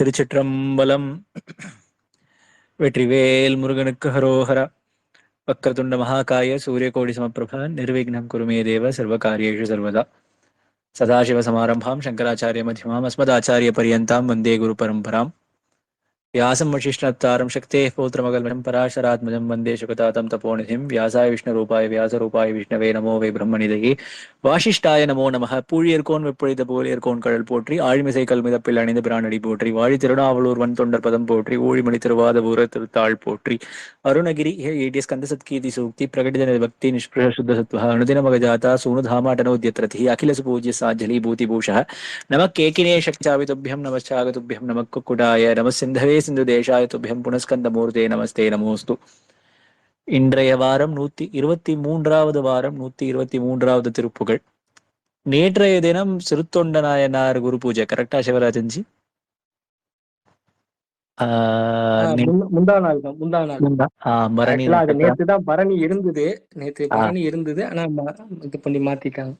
திருச்சிற்றம்பலம். வெற்றிவேல் முருகனுக்கு ஹரோஹரா. வக்கரதுண்ட மகாகாய சூரியகோடி சமப்பிரபா. நிர்விக்னம் குருமே தேவ சர்வ காரியேஷு சர்வதா. சதாசிவ சமாரம்பாம் சங்கராச்சாரிய மத்தியமாம் அஸ்மதாச்சாரிய பரியந்தாம் வந்தே குரு பரம்பராம். व्यासं वशिष्ठनप्तारं शक्तेः पौत्रमगल्मं पराशरात्मजं वंदे शुकतातं तपोनिधिं व्यासाय विष्णुरूपाय व्यासरूपाय विष्णवे नमो वे ब्रह्मनिधि வாஷிஷ்டாய நமோ நமக பூழியர்கோன் வெப்பழித்த புகழியர்கோன் கடல் போற்றி ஆழிமிசை கல்மிதப்பில் அணிந்த பிரானடி போற்றி வாழி திருநாவலூர் வன் தொண்டர் பதம் போற்றி ஊழிமணி திருவாத ஊர திருத்தாள் போற்றி அருணகிரி ஹே ஏடிஎஸ் கந்தசத்கீதி சூக்தி பிரகடித பக்தி நிஷ்பிர சுத்த சத்வ அனுதின மகஜாதா சூனுதாமாட்டனோத்யத்ரதி அகிலசு பூஜ்ய சாஜலி பூதிபூஷ நம கேக்கினே சக்திபிதுபியம் நமச்சாகதுபியம் நமக்கு குடாய நம சிந்தவே சிந்து தேசாய துभ्यं புனஸ்கந்தமூர்த்தே நமஸ்தே நமோஸ்து. இன்றைய வாரம் நூத்தி இருபத்தி மூன்றாவது வாரம் நூத்தி இருபத்தி மூன்றாவது திருப்புகழ் நேற்றைய தினம் சிறுத்தொண்ட நாயனார் குரு பூஜை கரெக்டா சிவராஜன்ஜி முந்தா- நாள் தான் முந்தா நாள். பரணி. நேத்து தான் இருந்தது நேத்து. பரணி இருந்தது ஆனா இது பண்ணி மாத்திட்டாங்க.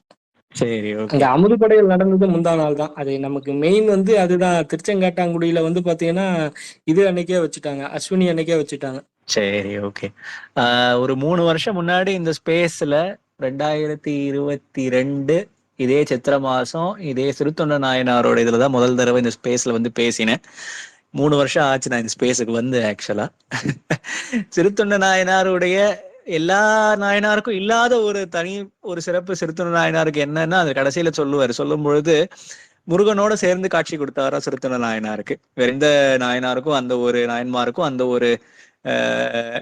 சரி ஓகே அங்க அமுதுபடையில் நடந்தது முந்தா நாள் தான். அது நமக்கு மெயின் வந்து அதுதான். திருச்செங்காட்டாங்குடியில வந்து பாத்தீங்கன்னா இது அன்னைக்கே வச்சுட்டாங்க. அஸ்வினி அன்னைக்கே வச்சுட்டாங்க. சரி ஓகே ஒரு மூணு வருஷம் முன்னாடி இந்த ஸ்பேஸ்ல ரெண்டாயிரத்தி இருபத்தி ரெண்டு இதே சித்திர மாசம் இதே சிறுத்தொண்ட நாயனாரோட இதுல தான் முதல் தடவை இந்த ஸ்பேஸ்ல வந்து பேசினேன். மூணு வருஷம் ஆச்சு நான் இந்த ஸ்பேஸுக்கு வந்து ஆக்சுவலா சிறுத்தொண்ட நாயனாருடைய எல்லா நாயனாருக்கும் இல்லாத ஒரு தனி ஒரு சிறப்பு சிறுத்தன நாயனாருக்கு என்னன்னா அது கடைசியில சொல்லுவாரு. சொல்லும் பொழுது முருகனோட சேர்ந்து காட்சி கொடுத்தாரா சிறுத்தன நாயனாருக்கு. வேற எந்த நாயனாருக்கும் அந்த ஒரு நாயன்மாருக்கும் அந்த ஒரு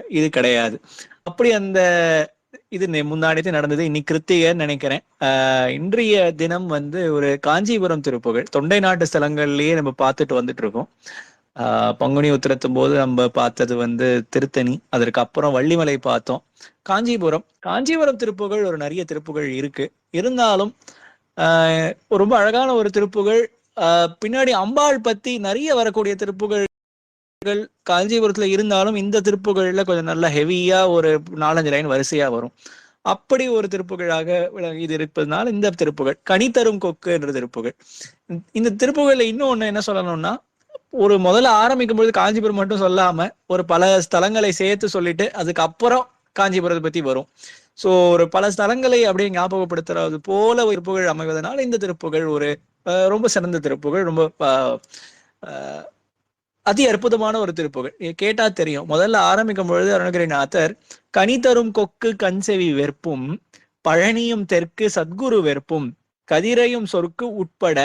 இது கிடையாது. அப்படி அந்த இது நெ- முந்தானத்து நடந்தது. இன்னைக்கு கிருத்திகைன்னு நினைக்கிறேன். ஆஹ் இன்றைய தினம் வந்து ஒரு காஞ்சிபுரம் திருப்புகழ் தொண்டை நாட்டு ஸ்தலங்கள்லயே நம்ம பார்த்துட்டு வந்துட்டு இருக்கோம். பங்குனி உத்திரத்தும் போது நம்ம பார்த்தது வந்து திருத்தணி அதற்கு அப்புறம் வள்ளிமலை பார்த்தோம். காஞ்சிபுரம். காஞ்சிபுரம் திருப்புகள் ஒரு நிறைய திருப்புகள் இருக்கு. இருந்தாலும் ஆஹ் ரொம்ப அழகான ஒரு திருப்புகள் ஆஹ் பின்னாடி அம்பாள் பத்தி நிறைய வரக்கூடிய திருப்புகள் காஞ்சிபுரத்துல இருந்தாலும் இந்த திருப்புகள்ல கொஞ்சம் நல்ல ஹெவியா ஒரு நாலஞ்சு லைன் வரிசையா வரும். அப்படி ஒரு திருப்புகழாக இது இருப்பதனால இந்த திருப்புகழ் கனி தரும் கொக்கு என்ற திருப்புகள். இந்த- திருப்புகள்ல இன்னும் ஒண்ணு என்ன சொல்லணும்னா ஒரு முதல்ல ஆரம்பிக்கும் பொழுது காஞ்சிபுரம் மட்டும் சொல்லாம ஒரு பல ஸ்தலங்களை சேர்த்து சொல்லிட்டு அதுக்கப்புறம் காஞ்சிபுரத்தை பத்தி வரும். சோ ஒரு பல ஸ்தலங்களை அப்படியே ஞாபகப்படுத்துறது போல ஒரு திருப்புகழ் அமைவதனால் இந்த திருப்புகழ் ஒரு அஹ், ரொம்ப சிறந்த திருப்புகழ் ரொம்ப அதி அற்புதமான ஒரு திருப்புகழ். கேட்டா தெரியும். முதல்ல ஆரம்பிக்கும் பொழுது அருணகிரிநாதர் கனி தரும் கொக்கு கண்செவி வெறுப்பும் பழனியும் தெற்கு சத்குரு வெறுப்பும் கதிரையும் சொற்கு உட்பட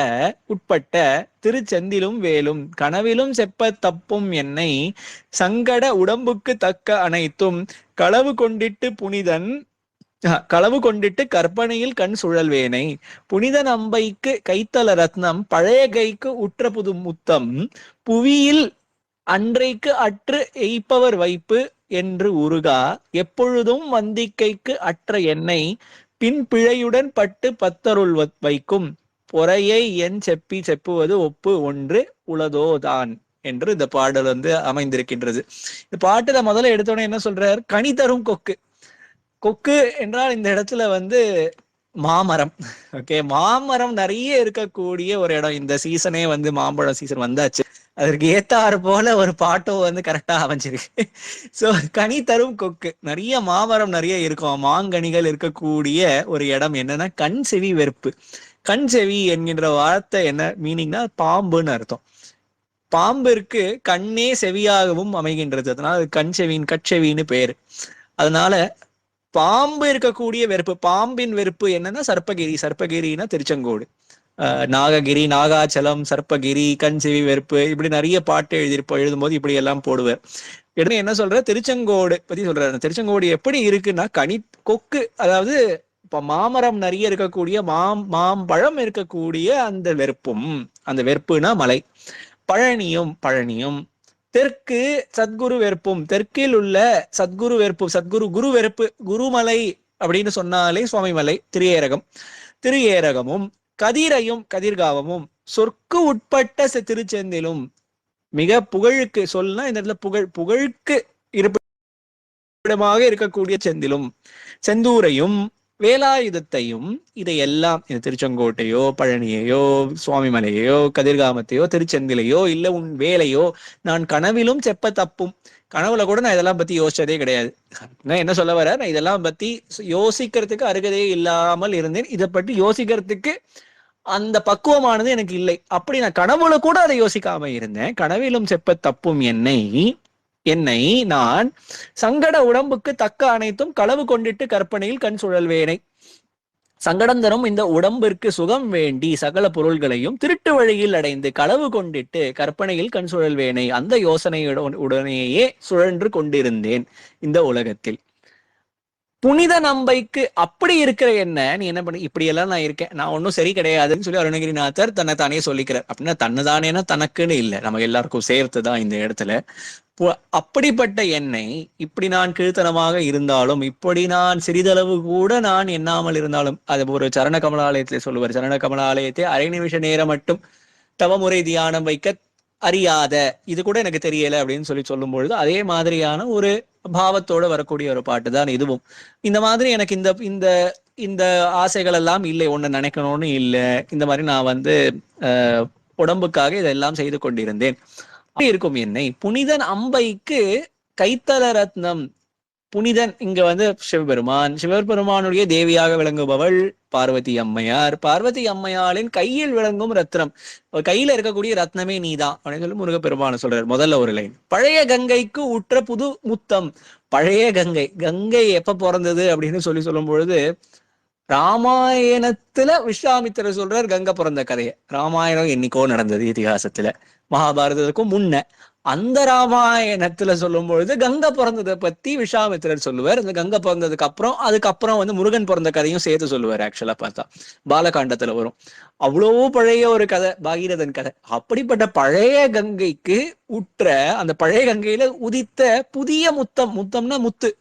உட்பட்ட திருச்செந்திலும் வேலும் கனவிலும் செப்ப தப்பும் என்னை சங்கட உடம்புக்கு தக்க அனைத்தும் களவு கொண்டிட்டு புனிதன் களவு கொண்டிட்டு கற்பனையில் கண் சுழல்வேனை. புனித நம்பைக்கு கைத்தல ரத்னம் பழைய கைக்கு உற்ற புது முத்தம் புவியில் அன்றைக்கு அற்று எய்ப்பவர் வைப்பு என்று உருகா எப்பொழுதும் வந்திக்கைக்கு அற்ற எண்ணெய் பின் பிழையுடன் பட்டு பத்தருள் வைக்கும். பொறையை என் செப்பி செப்புவது ஒப்பு ஒன்று உளதோதான் என்று இந்த பாடல் வந்து அமைந்திருக்கின்றது. இந்த பாட்டுல முதல்ல எடுத்தோடனே என்ன சொல்றார்? கனி தரும் கொக்கு. கொக்கு என்றால் இந்த இடத்துல வந்து மாமரம். ஓகே மாமரம் நிறைய இருக்கக்கூடிய ஒரு இடம். இந்த சீசனே வந்து மாம்பழம் சீசன் வந்தாச்சு. அதற்கு ஏத்தாறு போல ஒரு பாட்டும் வந்து கரெக்டா அமைஞ்சிருக்கு. சோ கனி தரும் கொக்கு. நிறைய மாமரம் நிறைய இருக்கும். மாங்கனிகள் இருக்கக்கூடிய ஒரு இடம் என்னன்னா கண் செவி வெறுப்பு. கண் செவி என்கின்ற வார்த்தை என்ன மீனிங்னா பாம்புன்னு அர்த்தம். பாம்பிற்கு கண்ணே செவியாகவும் அமைகின்றது. அதனால அது கண் செவியின் கட்செவின்னு பேரு. அதனால பாம்பு இருக்கக்கூடிய வெறுப்பு. பாம்பின் வெறுப்பு என்னன்னா சர்ப்பகிரி. சர்ப்பகிரின்னா திருச்செங்கோடு. நாககிரி நாகாச்சலம் சர்ப்பகிரி கண்செவி வெறுப்பு இப்படி நிறைய பாட்டு எழுதியிருப்போம். எழுதும்போது இப்படி எல்லாம் போடுவேன். உடனே என்ன சொல்ற? திருச்செங்கோடு பத்தி சொல்றாரு. திருச்செங்கோடு எப்படி இருக்குன்னா கனி கொக்கு அதாவது இப்ப மாமரம் நிறைய இருக்கக்கூடிய மாம் மாம்பழம் இருக்கக்கூடிய அந்த வெறுப்பும் அந்த வெறுப்புனா மலை. பழனியும் பழனியும். தெற்கு சத்குரு வெறுப்பும். தெற்கில் உள்ள சத்குரு வெறுப்பு சத்குரு குரு வெறுப்பு குருமலை அப்படின்னு சொன்னாலே சுவாமி மலை திரியேரகம். திரியேரகமும் கதிரையும் கதிர்காவமும் சொற்கு உட்பட்ட திருச்செந்திலும் மிக புகழுக்கு சொல்னா இந்த இடத்துல புகழ் புகழுக்கு இருப்பிடமாக இருக்கக்கூடிய செந்திலும். செந்தூரையும் வேலாயுதத்தையும் இதையெல்லாம் இந்த திருச்செங்கோட்டையோ பழனியையோ சுவாமிமலையோ கதிர்காமத்தையோ திருச்செந்திலையோ இல்ல உன் வேலையோ நான் கனவிலும் செப்ப தப்பும். கனவுல கூட நான் இதெல்லாம் பத்தி யோசிச்சதே கிடையாது. நான் என்ன சொல்ல வர நான் இதெல்லாம் பத்தி யோசிக்கிறதுக்கு அருகதையே இல்லாமல் இருந்தேன். இதை பற்றி யோசிக்கிறதுக்கு அந்த பக்குவமானது எனக்கு இல்லை. அப்படி நான் கனவுல கூட அதை யோசிக்காம இருந்தேன். கனவிலும் செப்ப தப்பும் என்னை என்னை நான் சங்கட உடம்புக்கு தக்க அனைத்தும் களவு கொண்டிட்டு கற்பனையில் கண் சுழல்வேனை. சங்கடம் தரும் இந்த உடம்பிற்கு சுகம் வேண்டி சகல பொருள்களையும் திருட்டு வழியில் அடைந்து களவு கொண்டிட்டு கற்பனையில் கண் சுழல்வேனை அந்த யோசனையுடன் உடனேயே சுழன்று கொண்டிருந்தேன் இந்த உலகத்தில். புனித நம்பைக்கு அப்படி இருக்கிற என்ன? நீ என்ன பண்ண? இப்படி எல்லாம் நான் இருக்கேன். நான் ஒன்னும் சரி கிடையாதுன்னு சொல்லி அருணகிரிநாதர் தன்னை தானே சொல்லிக்கிறார். அப்படின்னா தன்னை தானேனா தனக்குன்னு இல்லை. நம்ம எல்லாருக்கும் சேர்த்துதான் இந்த இடத்துல. அப்படிப்பட்ட என்னை இப்படி நான் கீழ்த்தனமாக இருந்தாலும் இப்படி நான் சிறிதளவு கூட நான் எண்ணாமல் இருந்தாலும் அது ஒரு சரண கமலாலயத்தை சொல்லுவார். சரண கமலாலயத்தை அரை நிமிஷ நேரம் மட்டும் தவமுறை தியானம் வைக்க அறியாத இது கூட எனக்கு தெரியல அப்படின்னு சொல்லி சொல்லும் பொழுது அதே மாதிரியான ஒரு பாவத்தோட வரக்கூடிய ஒரு பாட்டு தான் இதுவும். இந்த மாதிரி எனக்கு இந்த இந்த இந்த ஆசைகள் எல்லாம் இல்லை ஒண்ணு நினைக்கணும்னு இல்லை. இந்த மாதிரி நான் வந்து உடம்புக்காக இதெல்லாம் செய்து கொண்டிருந்தேன். இருக்கும் என்னை. புனிதன் அம்பைக்கு கைத்தல ரத்னம். புனிதன் இங்க வந்து சிவபெருமான். சிவபெருமானுடைய தேவியாக விளங்குபவள் பார்வதி அம்மையார். பார்வதி அம்மையாளின் கையில் விளங்கும் ரத்னம். கையில இருக்கக்கூடிய ரத்னமே நீதான் அப்படின்னு சொல்லி முருகப்பெருமான சொல்றாரு முதல்ல ஒரு லைன் பழைய கங்கைக்கு உற்ற புது முத்தம். பழைய கங்கை. கங்கை எப்ப பிறந்தது அப்படின்னு சொல்லி சொல்லும் பொழுது ராமாயணத்துல விஸ்வாமித்திர சொல்றார் கங்கை பிறந்த கதையை. ராமாயணம் என்னைக்கோ நடந்தது இதிகாசத்துல. மகாபாரதத்துக்கும் முன்ன. அந்த ராமாயணத்துல சொல்லும் பொழுது கங்கை பிறந்ததை பத்தி விஸ்வாமித்திரர் சொல்லுவார். அந்த கங்கை பிறந்ததுக்கு அப்புறம் அதுக்கப்புறம் வந்து முருகன் பிறந்த கதையும் சேர்த்து சொல்லுவார் ஆக்சுவலா பார்த்தா. பாலகாண்டத்துல வரும். அவ்வளோ பழைய ஒரு கதை பாகீரதன் கதை. அப்படிப்பட்ட பழைய கங்கைக்கு உற்ற அந்த பழைய கங்கையில உதித்த புதிய முத்தம் முத்தம்னா முத்து.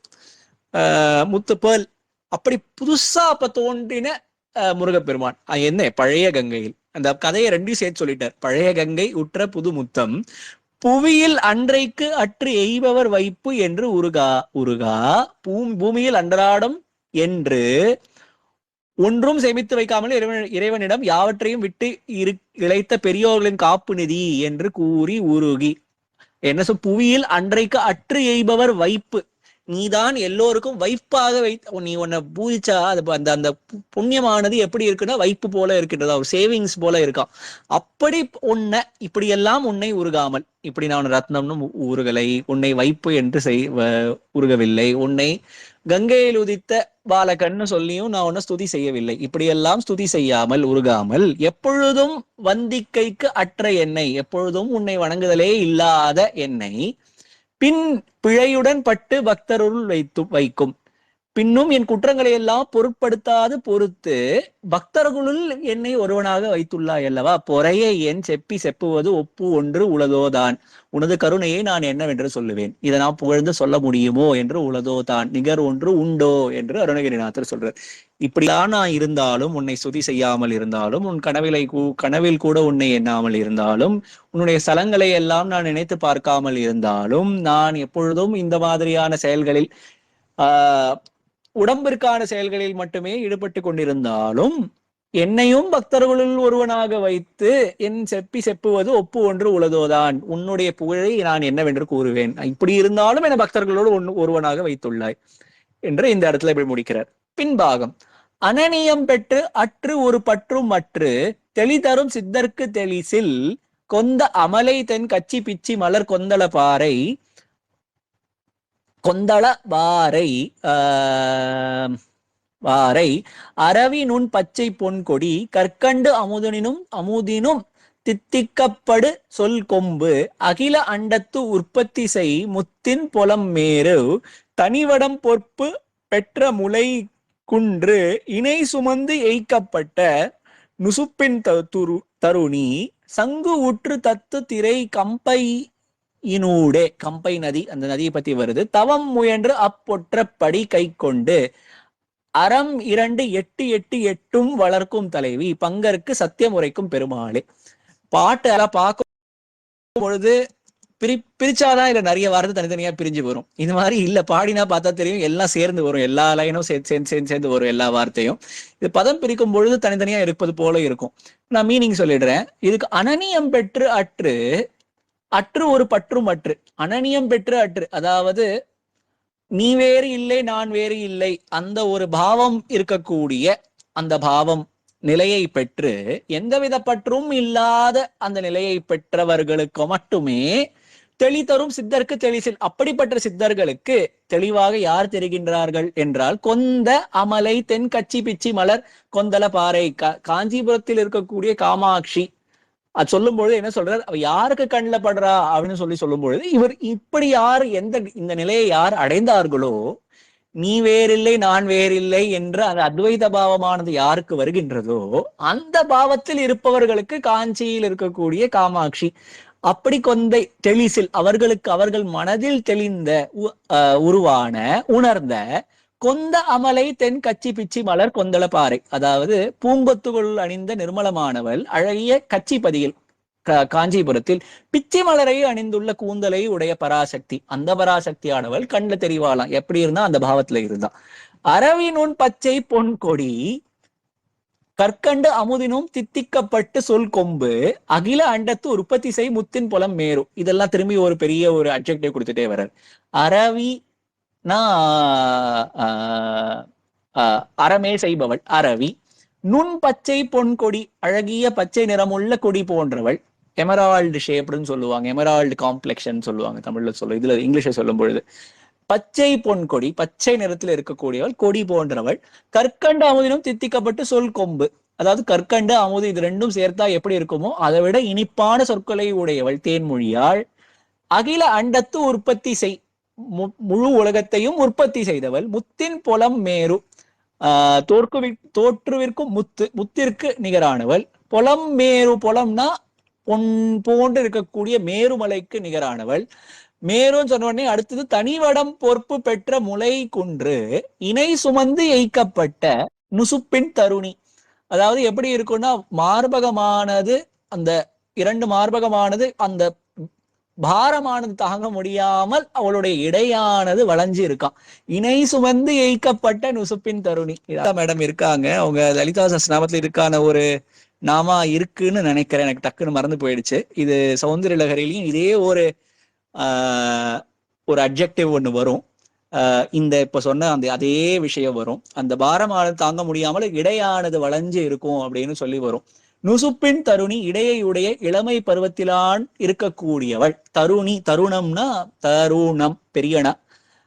ஆஹ் முத்து பேல் அப்படி புதுசா அப்ப தோன்றின முருகப்பெருமான். என்ன? பழைய கங்கையில். அந்த கதையை ரெண்டையும் சேர்த்து சொல்லிட்டார். பழைய கங்கை உற்ற புது முத்தம் புவியில் அன்றைக்கு அற்று எய்பவர் வைப்பு என்று உருகா உருகா பூமியில் அன்றாடம் என்று ஒன்றும் சேமித்து வைக்காமல் இறைவன் இறைவனிடம் யாவற்றையும் விட்டு இரு இழைத்த பெரியோர்களின் காப்பு நிதி என்று கூறி உருகி என்ன சொல் புவியில் அன்றைக்கு அற்று எய்பவர் வைப்பு நீதான் எல்லோருக்கும் வைப்பாக வைத்த நீ உன்னை பூஜிச்சா அது அந்த அந்த பு- புண்ணியமானது எப்படி இருக்குன்னா வைப்பு போல இருக்கின்றதா. ஒரு சேவிங்ஸ் போல இருக்கான். அப்படி உன்னை இப்படியெல்லாம் உன்னை உருகாமல் இப்படி நான் ரத்னம்னு உருகலை உன்னை வைப்பு என்று செய் உருகவில்லை உன்னை கங்கையில் உதித்த பாலகன்னு சொல்லியும் நான் உன்னை ஸ்துதி செய்யவில்லை. இப்படியெல்லாம் ஸ்துதி செய்யாமல் உருகாமல் எப்பொழுதும் வந்திக்கைக்கு அற்ற என்னை எப்பொழுதும் உன்னை வணங்குதலே இல்லாத என்னை பின் பிழையுடன் பட்டு பக்தருள் வைத்து வைக்கும். பின்னும் என் குற்றங்களை எல்லாம் பொருட்படுத்தாது பொறுத்து பக்தர்களுள் என்னை ஒருவனாக வைத்துள்ளாய் அல்லவா? பொறைய என் செப்பி செப்புவது ஒப்பு ஒன்று உளதோதான். உனது கருணையை நான் என்னவென்று சொல்லுவேன்? இதை நான் புகழ்ந்து சொல்ல முடியுமோ என்று உளதோ தான் நிகர் ஒன்று உண்டோ என்று அருணகிரிநாதர் சொல்றார். இப்படிதான் நான் இருந்தாலும் உன்னை சுதி செய்யாமல் இருந்தாலும் உன் கனவிலை கூ- கனவில் கூட உன்னை எண்ணாமல் இருந்தாலும் உன்னுடைய ஸ்தலங்களை எல்லாம் நான் நினைத்து பார்க்காமல் இருந்தாலும் நான் எப்பொழுதும் இந்த மாதிரியான செயல்களில் ஆஹ் உடம்பிற்கான செயல்களில் மட்டுமே ஈடுபட்டு கொண்டிருந்தாலும் என்னையும் பக்தர்களுள் ஒருவனாக வைத்து என் செப்பி செப்புவது ஒப்பு ஒன்று உளதோதான். உன்னுடைய புகழை நான் என்னவென்று கூறுவேன். இப்படி இருந்தாலும் என பக்தர்களோடு ஒன்று ஒருவனாக வைத்துள்ளாய் என்று இந்த இடத்துல இப்படி முடிக்கிறார். பின்பாகம் அனனியம் பெற்று அற்று ஒரு பற்றும் அற்று தெளிதரும் சித்தர்க்கு தெளிசில் கொந்த அமலை தென் கச்சி பிச்சி மலர் கொந்தள பாறை கொந்தள வாரை ஆஹ் வாரை அரவி நுண் பச்சை பொன் கொடி கற்கண்டு அமுதனினும் அமுதினும் தித்திக்கப்படு சொல் கொம்பு அகில அண்டத்து உற்பத்தி செய் முத்தின் புலம் மேரு தனிவடம் பொற்பு பெற்ற முளை குன்று இணை சுமந்து எய்க்கப்பட்ட நுசுப்பின் த- துரு தருணி சங்கு உற்று தத்து திரை கம்பை இனூடே கம்பை நதி அந்த நதியை பத்தி வருது. தவம் முயன்று அப்பொற்றப்படி கை கொண்டு அறம் இரண்டு எட்டு எட்டு எட்டும் வளர்க்கும் தலைவி பங்கருக்கு சத்தியமுறைக்கும் பெருமாளே. பாட்டு எல்லாம் பார்க்கும் பொழுது பிரி பிரிச்சாதான் இல்ல நிறைய வார்த்தை தனித்தனியா பிரிஞ்சு வரும். இது மாதிரி இல்ல பாடினா பார்த்தா தெரியும் எல்லாம் சேர்ந்து வரும். எல்லா லைனும் சேர்ந்து சேர்ந்து சேர்ந்து சேர்ந்து வரும் எல்லா வார்த்தையும். இது பதம் பிரிக்கும் பொழுது தனித்தனியா இருப்பது போல இருக்கும். நான் மீனிங் சொல்லிடுறேன். இதுக்கு அனனியம் பெற்று அற்று அற்று ஒரு பற்றும் அற்று அனனியம் பெற்று அற்று. அதாவது நீ வேறு இல்லை நான் வேறு இல்லை அந்த ஒரு பாவம் இருக்கக்கூடிய அந்த பாவம் நிலையை பெற்று எந்தவித பற்றும் இல்லாத அந்த நிலையை பெற்றவர்களுக்கு மட்டுமே தெளி தரும் சித்தருக்கு தெளிசில் அப்படிப்பட்ட சித்தர்களுக்கு தெளிவாக யார் தெரிகின்றார்கள் என்றால் கொந்த அமலை தென் கச்சி பிச்சி மலர் கொந்தல பாறை காஞ்சிபுரத்தில் இருக்கக்கூடிய காமாட்சி அது சொல்லும் பொழுது என்ன சொல்றார்? அவ யாருக்கு கண்ணில் படுறா? அப்படின்னு சொல்லி சொல்லும் பொழுது இவர் இப்படி யார் எந்த இந்த நிலையை யார் அடைந்தார்களோ நீ வேறில்லை நான் வேறில்லை என்ற அந்த அத்வைத பாவமானது யாருக்கு வருகின்றதோ அந்த பாவத்தில் இருப்பவர்களுக்கு காஞ்சியில் இருக்கக்கூடிய காமாட்சி அப்படி கொந்தை தெளிசில் அவர்களுக்கு அவர்கள் மனதில் தெளிந்த உ- உருவான உணர்ந்த கொந்த அமலை தென் கச்சி பிச்சி மலர் கொந்தள பாறை. அதாவது பூங்கொத்துகள் அணிந்த நிர்மலமானவள் அழகிய கச்சி பதியில் காஞ்சிபுரத்தில் பிச்சி மலரை அணிந்துள்ள கூந்தலை உடைய பராசக்தி. அந்த பராசக்தியானவள் கண்ணுல தெரிவாளாம். எப்படி இருந்தா அந்த பாவத்துல இருந்தா. அரவினுன் பச்சை பொன் கொடி கற்கண்டு அமுதினும் தித்திக்கப்பட்டு சொல் கொம்பு அகில அண்டத்து உற்பத்தி செய் முத்தின் புலம் மேரும் இதெல்லாம் திரும்பி ஒரு பெரிய ஒரு அப்ஜெக்டிவ் கொடுத்துட்டே வர்றார். அரவி அறமே செய்பவள் அரவி நுண் பச்சை பொன் கொடி அழகிய பச்சை நிறமுள்ள கொடி போன்றவள். எமரால்டு ஷேப்டுன்னு சொல்லுவாங்க எமரால்டு காம்ப்ளெக்ஷன் சொல்லுவாங்க தமிழ்ல சொல்ல இதுல இங்கிலீஷை சொல்லும் பொழுது பச்சை பொன் கொடி பச்சை நிறத்தில் இருக்கக்கூடியவள் கொடி போன்றவள். கற்கண்டு அமுதினும் தித்திக்கப்பட்டு சொல் கொம்பு. அதாவது கற்கண்டு அமுது இது ரெண்டும் சேர்த்தா எப்படி இருக்குமோ அதை விட இனிப்பான சொற்களை உடையவள் தேன்மொழியாள். அகில அண்டத்து உற்பத்தி செய் முழு உலகத்தையும் உற்பத்தி செய்தவள். முத்தின் புலம் மேரு ஆஹ் தோற்குவி தோற்றுவிற்கும் முத்து முத்திற்கு நிகரானவள். புலம் மேரு புலம்னா பொன் போன்று இருக்கக்கூடிய மேருமலைக்கு நிகரானவள். மேருன்னு சொன்ன உடனே அடுத்தது தனிவடம் பொறுப்பு பெற்ற முலை குன்று இணை சுமந்து எய்க்கப்பட்ட நுசுப்பின் தருணி. அதாவது எப்படி இருக்கும்னா மார்பகமானது அந்த இரண்டு மார்பகமானது அந்த பாரமானது தாங்க முடியாமல் அவளுடைய இடையானது வளைஞ்சு இருக்கான். இணை சுமந்து எய்க்கப்பட்ட நுசுப்பின் தருணி. இதான் மேடம் இருக்காங்க. அவங்க லலிதா சஸ்நாமத்துல இருக்கான ஒரு நாமா இருக்குன்னு நினைக்கிறேன். எனக்கு டக்குன்னு மறந்து போயிடுச்சு. இது சௌந்தரிய லகரிலையும் இதே ஒரு ஆஹ், ஒரு அப்ஜெக்டிவ் ஒன்று வரும். ஆஹ், இந்த இப்ப சொன்ன அந்த அதே விஷயம் வரும். அந்த பாரமானது தாங்க முடியாமல் இடையானது வளைஞ்சு இருக்கும் அப்படின்னு சொல்லி வரும். நுசுப்பின் தருணி இடையுடைய இளமை பருவத்திலான் இருக்கக்கூடியவள். தருணி தருணம்னா தருணம் பெரியனா.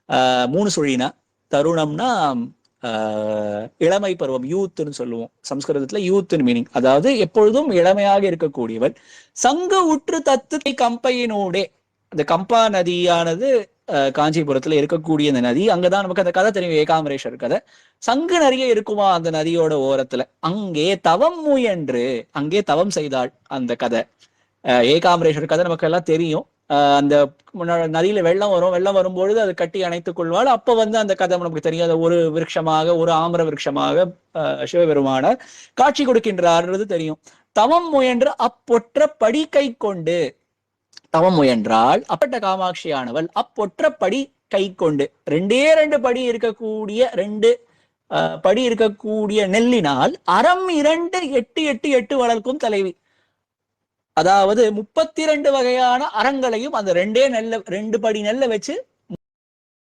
ஆஹ் மூணு சுழினா. தருணம்னா ஆஹ் இளமை பருவம் யூத்துன்னு சொல்லுவோம். சம்ஸ்கிருதத்துல யூத்துன்னு மீனிங் அதாவது எப்பொழுதும் இளமையாக இருக்கக்கூடியவள். சங்க உற்று தத்து கம்பையினோடே. அந்த கம்பா நதியானது காஞ்சிபுரத்துல இருக்கக்கூடிய அந்த நதி. அங்கதான் நமக்கு அந்த கதை தெரியும். ஏகாம்பரேஸ்வர் கதை. சங்கு நிறைய இருக்குமா அந்த நதியோட ஓரத்துல? அங்கே தவம் முயன்று அங்கே தவம் செய்தாள் அந்த கதை. ஆஹ் கதை நமக்கு எல்லாம் தெரியும். ஆஹ் அந்த முன்னாடி நதியில வெள்ளம் வரும். வெள்ளம் வரும்பொழுது அது கட்டி அணைத்துக் கொள்வாள். அப்ப வந்து அந்த கதை நமக்கு தெரியாத ஒரு விருட்சமாக ஒரு ஆமர விருட்சமாக ஆஹ் சிவபெருமானார் காட்சி கொடுக்கின்றார்ன்றது தெரியும். தவம் முயன்று அப்பொற்ற படி கை கொண்டு தவம் முயன்றால் அப்பட்ட காமாட்சியானவள் அப்பொற்ற படி கை கொண்டு ரெண்டே ரெண்டு படி இருக்கக்கூடிய ரெண்டு ஆஹ், படி இருக்கக்கூடிய நெல்லினால் அறம் இரண்டு எட்டு எட்டு எட்டு வளர்க்கும் தலைவி. அதாவது முப்பத்தி ரெண்டு வகையான அறங்களையும் அந்த ரெண்டே நெல்ல ரெண்டு படி நெல்லை வச்சு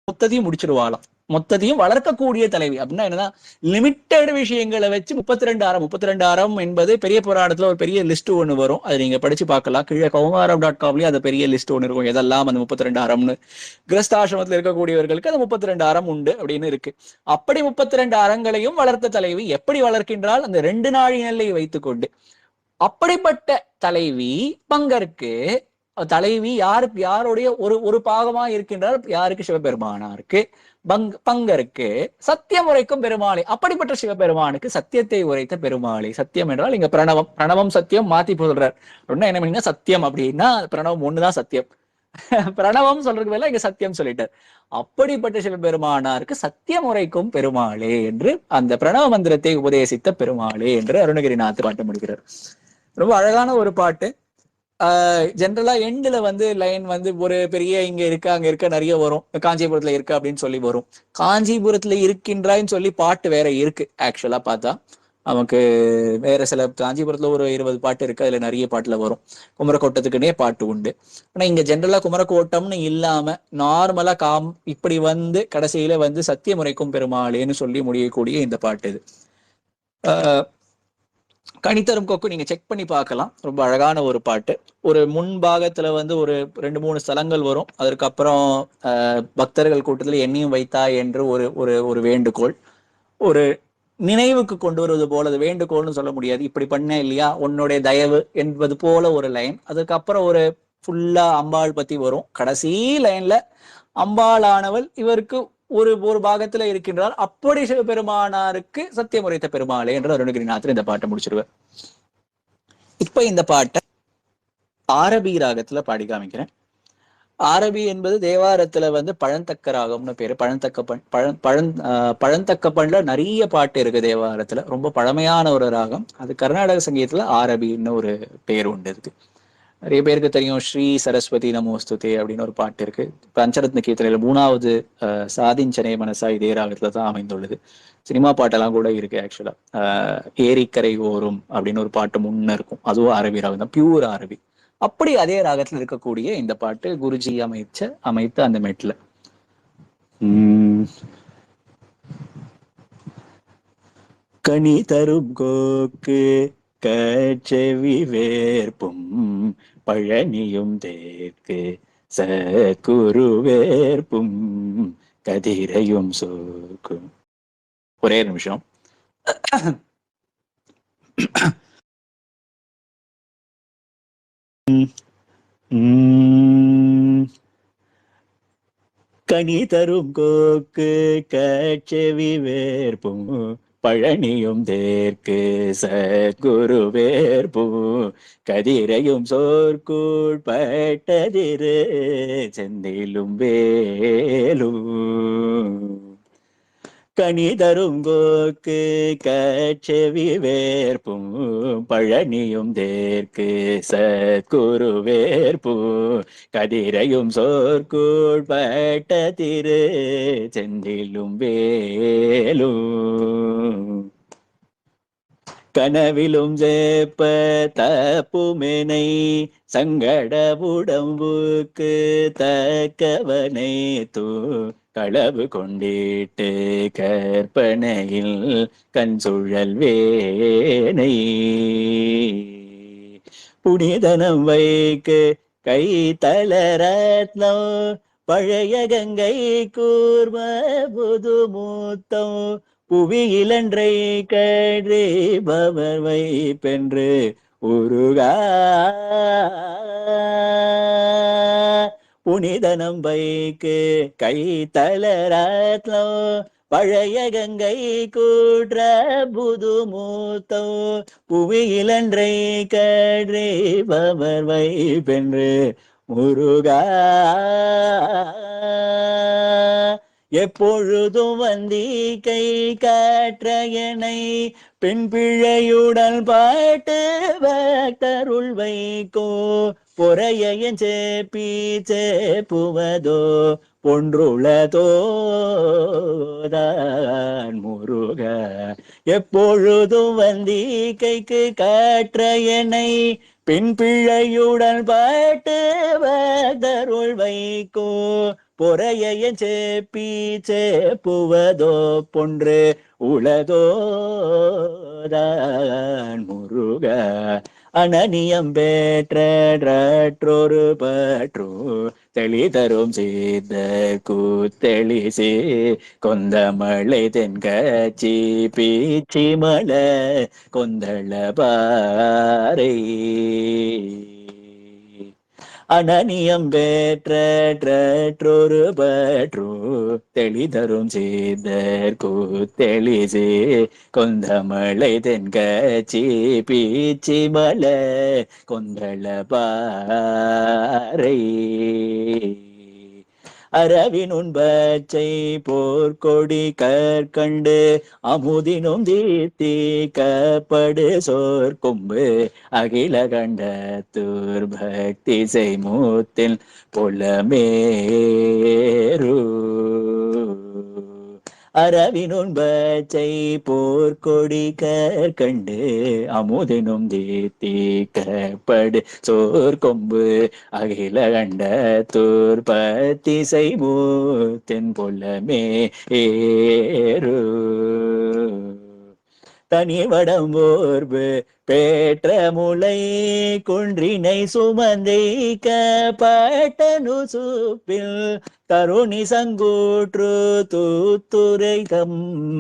முத்ததையும் முடிச்சிருவாளாம். மொத்தத்தையும் வளர்க்கக்கூடிய தலைவி. அப்படின்னா என்னன்னா லிமிட்டட் விஷயங்களை வச்சு முப்பத்தி ரெண்டு அறம் முப்பத்தி ரெண்டு அறம் என்பது பெரிய போராட்டத்துல ஒரு பெரிய லிஸ்ட் ஒன்று வரும். அதை நீங்க படிச்சு பார்க்கலாம். கீழே கௌமாரம் டாட் காம்லயே அது பெரிய லிஸ்ட் ஒன்று இருக்கும். எதெல்லாம் அந்த முப்பத்தி ரெண்டு அறம்னு கிரஸ்தாசிரமத்தில் இருக்கக்கூடியவர்களுக்கு அந்த முப்பத்தி ரெண்டு அறம் உண்டு அப்படின்னு இருக்கு. அப்படி முப்பத்தி ரெண்டு அறங்களையும் வளர்த்த தலைவி எப்படி வளர்க்கின்றால் அந்த ரெண்டு நாழி நெல்லை வைத்துக்கொண்டு. அப்படிப்பட்ட தலைவி பங்கருக்கு தலைவி யாருக்கு யாருடைய ஒரு ஒரு பாகமா இருக்கின்றார் யாருக்கு சிவபெருமானாருக்கு? இருக்கு பங்கருக்கு சத்தியம் உரைக்கும் பெருமாளை. அப்படிப்பட்ட சிவபெருமானுக்கு சத்தியத்தை உரைத்த பெருமாளை. சத்தியம் என்றால் இங்க பிரணவம். பிரணவம் சத்தியம் மாத்தி சொல்றார். அப்படின்னா என்ன பண்ணீங்கன்னா சத்தியம் அப்படின்னா பிரணவம் ஒண்ணுதான் சத்தியம். பிரணவம் சொல்றதுக்கு பதிலா இங்க சத்தியம் சொல்லிட்டார். அப்படிப்பட்ட சிவபெருமானாருக்கு சத்தியம் உரைக்கும் பெருமாளே என்று அந்த பிரணவ மந்திரத்தை உபதேசித்த பெருமாளே என்று அருணகிரிநாத் பாட்டு முடிக்கிறார். ரொம்ப அழகான ஒரு பாட்டு. ஜென்ரலா எண்டுல வந்து லைன் வந்து ஒரு பெரிய இங்க இருக்கு அங்க இருக்க நிறைய வரும். காஞ்சிபுரத்துல இருக்கு அப்படின்னு சொல்லி வரும். காஞ்சிபுரத்துல இருக்கின்றாய்ன்னு சொல்லி பாட்டு வேற இருக்கு ஆக்சுவலா பார்த்தா. நமக்கு வேற சில காஞ்சிபுரத்துல ஒரு இருபது பாட்டு இருக்கு அதுல நிறைய பாட்டுல வரும். குமரக்கோட்டத்துக்குன்னே பாட்டு உண்டு. ஆனா இங்க ஜென்ரலா குமரக்கோட்டம்னு இல்லாம நார்மலா காம் இப்படி வந்து கடைசியில வந்து சத்தியமுறைக்கும் பெருமாளேன்னு சொல்லி முடியக்கூடிய இந்த பாட்டு இது. கனித்தரும் கொக்கு நீங்க செக் பண்ணி பார்க்கலாம். ரொம்ப அழகான ஒரு பாட்டு. ஒரு முன்பாகத்துல வந்து ஒரு ரெண்டு மூணு ஸ்தலங்கள் வரும். அதற்கப்புறம் பக்தர்கள் கூட்டத்தில் எண்ணியும் வைத்தா என்று ஒரு ஒரு ஒரு வேண்டுகோள். ஒரு நினைவுக்கு கொண்டு வருவது போல அது வேண்டுகோள்னு சொல்ல முடியாது. இப்படி பண்ண இல்லையா? உன்னுடைய தயவு என்பது போல ஒரு லைன். அதுக்கப்புறம் ஒரு ஃபுல்லா அம்பாள் பத்தி வரும். கடைசி லைன்ல அம்பாளானவள் இவருக்கு ஒரு ஒரு பாகத்துல இருக்கின்றார் அப்படி சிவபெருமானாருக்கு சத்தியம் உரைத்த பெருமாளே என்று அருணகிரிநாதர் இந்த பாட்டை முடிச்சிருவார். இப்ப இந்த பாட்டை ஆரபி ராகத்துல பாடி காமிக்கிறேன். ஆரபி என்பது தேவாரத்துல வந்து பழந்தக்க ராகம்னு பேரு. பழந்தக்க பண் பழம் பழம் பழந்தக்க பண்ணல நிறைய பாட்டு இருக்கு தேவாரத்துல. ரொம்ப பழமையான ஒரு ராகம். அது கர்நாடக சங்கீதத்துல ஆரபின்னு ஒரு பேர் உண்டு இருக்கு நிறைய பேருக்கு தெரியும் ஸ்ரீ சரஸ்வதி நமோஸ்துதே அப்படின்னு ஒரு பாட்டு இருக்கு. பஞ்சரத்ன கீர்த்தனையில மூணாவது ஆஹ் சாதிஞ்சனே மனசா இதே ராகத்துல தான் அமைந்துள்ளது. சினிமா பாட்டெல்லாம் கூட இருக்கு ஆக்சுவலா ஏரிக்கரை ஓரும் அப்படின்னு ஒரு பாட்டு முன்ன இருக்கும். அதுவும் அரபி ராகம் தான் பியூர் அரபி. அப்படி அதே ராகத்துல இருக்கக்கூடிய இந்த பாட்டு குருஜி அமைச்ச அமைத்த அந்த மெட்ல. உம் கனி தரும் கோக்கு கச்செவி வேர்ப்பும் பழனியும் தேற்கு சகுரு வேர்ப்பும் கதிரையும் சோக்கும். ஒரே நிமிஷம். கனி தரும் கோக்கு கச்செவி வேர்ப்பும் பழனியும் தேற்கு சகுரு வேர்ப்பும் கதிரையும் சோர்கூழ் பட்டதிரு செந்திலும் வேலும் கணிதரும் கோக்கு கச்செவி வேர்ப்பும் பழனியும் தேர்க்கு சத்குரு வேர்ப்பும் கதிரையும் சோர்கூழ் பட்ட திரு செந்திலும் வேலும் கனவிலும் ஜேப்ப தப்புமெனை சங்கட உடம்புக்கு தக்கவனை தூ களவு கொண்டிட்டு கற்பனையில் கண் சுழல் வேனை. புனிதனம் வைக்கு கை தளரத்னம் பழைய கங்கை கூர்ம புது மூத்தம் புவியிலன்றை கழி பவர் வைப்பென்று உருகா. புனிதனம் வைக்கு கை தளராத்லோ பழைய கங்கை கூற்ற புது மூத்தோ புவியிலன்றை கழி பவர் வைப்பென்று முருகா எப்பொழுதும் வந்தி கை காற்ற என்னை பெண் பிழையுடன் பாட்டு பக்தருள் வைக்கோ. பொறையன் சேப்பி சேப்புவதோ ஒன்றுள்ளதோதான் முருக எப்பொழுதும் வந்தி கைக்கு காற்ற என்னை பெண் பிழையுடன் பாட்டு பக்தருள் வைக்கோ. பொறையன் சேப்பி சேப்புவதோ பொன்று? உளதோதான் முருக. அனனியம் பெற்றொரு பற்று தெளி தரும் செய்த கூத்தெளிசே கொந்தமழை தென்கச்சி பீச்சி மலை கொந்தள பாறை. அனனியம் பெற்றொரு பற்றோ தெளிதரும் செய்தர் கூத்தெளிசே கொந்தமழை தென்கச்சி பீச்சி மலை கொந்தள பாறை. அரவினுன் பச்சை போர்க்கொடி கற்கண்டு அமுதினும் தீர்த்தி கப்படு சோர் கொம்பு அகில கண்ட பக்தி செய்மூத்தில் புலமேரு. அரவினுன் பச்சை போர்க்கொடி கண்டு அமுதினும் தீர்த்திக்கப்படு சோர் கொம்பு அகில கண்ட தூர்பத்தி செய்மூத்தின் பொல்லமே ஏறு. தனி வடம்போர்பு பேற்ற முளை குன்றினை சுமந்தைக்க பட்டனு சூப்பில் தருணி சங்கூற்று தூத்துரை கம்பையினுடோடே.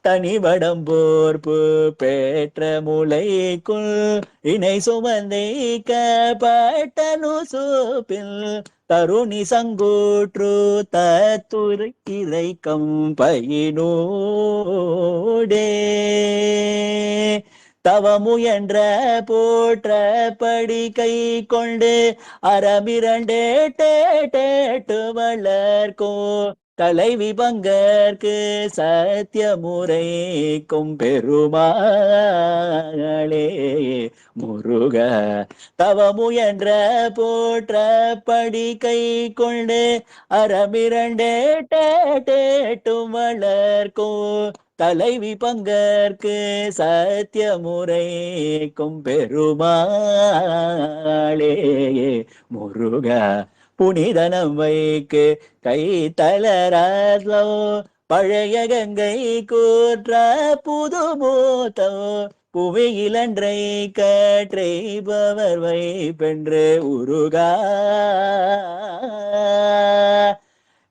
தனி வடம்போர்பு பேற்ற முளைக்குள் இணை சுமந்தைக்க பட்டனு சூப்பில் தருணி சங்கூற்று தத்துரு இறை கம்பயினோடே தவமுயன்ற போற்ற படி கை கொண்டு அறமிரண்டே டேட்டு வளர்க்கோ தலைவி பங்கற்கு சத்தியமுறைக்கும் பெருமாளே. முருக தவமுயன்ற போற்ற படி கை கொண்டு அறமிரண்டேட்டேட்டும் வளர்க்கும் தலைவி பங்கற்கு சத்தியமுறைக்கும் பெருமாளே. முருக புனிதனம் வைக்கு கை தளராதோ பழைய கங்கை கூற்ற புது மூத்தோ புவியிலன்றை கற்றைபவர் வைப்பென்று உருகா.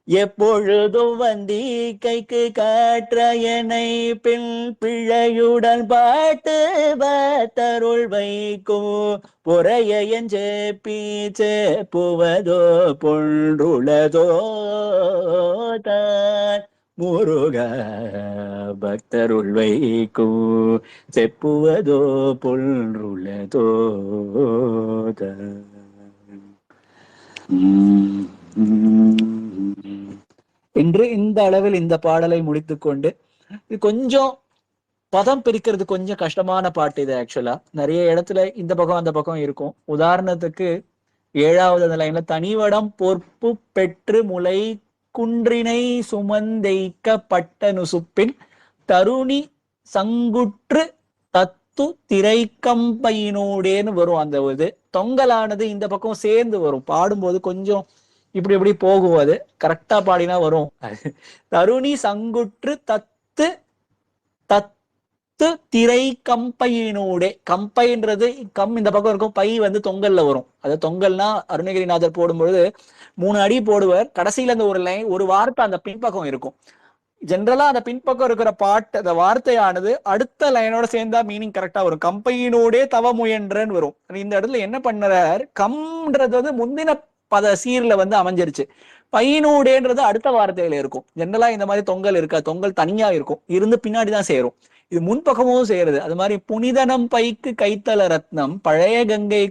எப்பொழுதும் வந்தி கைக்கு காற்றையனை பின் பிழையுடன் பாட்டு பத்தருள் வைக்கும். பொறைய எஞ்சேப்பி சேப்புவதோ பொன்றுளதோ தான். முருக பக்தருள் வைக்கும். செப்புவதோ பொன்றுளதோ தான். உம். என்று இந்த அளவில் இந்த பாடலை முடித்துக்கொண்டு இது கொஞ்சம் பதம் பிரிக்கிறது கொஞ்சம் கஷ்டமான பாட்டு இது ஆக்சுவலா நிறைய இடத்துல இந்த பக்கம் அந்த பக்கம் இருக்கும். உதாரணத்துக்கு ஏழாவது அந்த லைன்ல தனிவடம் பொறுப்பு பெற்று முளை குன்றினை சுமந்தைக்கப்பட்ட நுசுப்பின் தருணி சங்குற்று தத்து திரைக்கம்பையினோடேன்னு வரும் அந்த இது. தொங்கலானது இந்த பக்கம் சேர்ந்து வரும். பாடும்போது கொஞ்சம் இப்படி இப்படி போகும் அது? கரெக்டா பாடினா வரும். தருணி சங்குற்று தத்து தத்து திரை கம்பையினூடே. கம்பைன்றது கம் இந்த பக்கம் இருக்கும் பை வந்து தொங்கல்ல வரும். அது தொங்கல்னா அருணகிரிநாதர் போடும்பொழுது மூணு அடி போடுவார். கடைசியில அந்த ஒரு லைன் ஒரு வார்த்தை அந்த பின்பக்கம் இருக்கும். ஜென்ரலா அந்த பின்பக்கம் இருக்கிற பாட்டு அந்த வார்த்தையானது அடுத்த லைனோட சேர்ந்தா மீனிங் கரெக்டா வரும். கம்பையினோடே தவ முயன்றன்னு வரும். இந்த இடத்துல என்ன பண்ணுறார்? கம்ன்றது வந்து முந்தின பத சீர்ல வந்து அமைஞ்சிருச்சு. பையனூடேன்றது அடுத்த வார்த்தையில இருக்கும். ஜென்ரலா இந்த மாதிரி தொங்கல் இருக்கா? தொங்கல் தனியா இருக்கும். இருந்து பின்னாடி தான் சேரும். இது முன்பக்கமும் செய்யறது அது மாதிரி புனிதனம் பைக்கு கைத்தல ரத்னம் பழைய கங்கை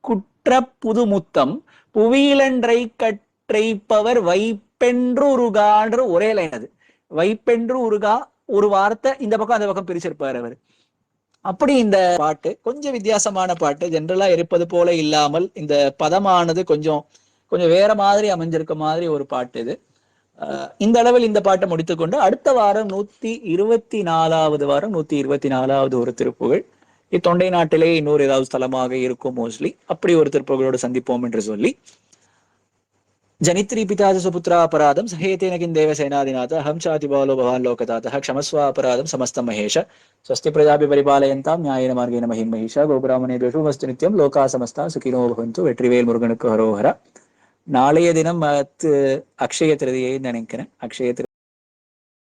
குற்ற புதுமுத்தம் புவியிலன்றை கற்றைப்பவர் வைப்பென்று உருகான்ற ஒரே லைன் அது. வைப்பென்று உருகா ஒரு வார்த்தை இந்த பக்கம் அந்த பக்கம் பிரிச்சிருப்பாரு அவர். அப்படி இந்த பாட்டு கொஞ்சம் வித்தியாசமான பாட்டு. ஜென்ரலா இருப்பது போல இல்லாமல் இந்த பதமானது கொஞ்சம் கொஞ்சம் வேற மாதிரி அமைஞ்சிருக்க மாதிரி ஒரு பாட்டு இது. இந்த அளவில் இந்த பாட்டை முடித்துக்கொண்டு அடுத்த வாரம் நூத்தி இருபத்தி நாலாவது வாரம் நூத்தி இருபத்தி நாலாவது ஒரு திருப்புகழ் இத்தொண்டை நாட்டிலே இன்னொரு ஏதாவது ஸ்தலமாக இருக்கும் மோஸ்ட்லி. அப்படி ஒரு திருப்புகளோடு சந்திப்போம் என்று சொல்லி ஜனித்ரி பிதாஜ சுபுத்ரா அபராதம் சஹேதேன கிம் தேவசேனாதிநாத அஹம் சாதி பாலோ பவான் லோகதாத்தः க்ஷமஸ்வ அபராதம் சமஸ்தம் மகேஷ ஸ்வஸ்தி பிரஜாபி பரிபாலயந்தாம் நியாயன மார்கேன மகிம் மகிஷா கோபுராமணேபியஷு மஸ்து நித்யம் லோகா சமஸ்தா சுகினோ பவந்து வெற்றிவேல் முருகனுக்கு ஹரோஹர நாளைய தினம் அஹ், து- அக்ஷய திருதியை நினைக்கிறேன் அக்ஷய திரு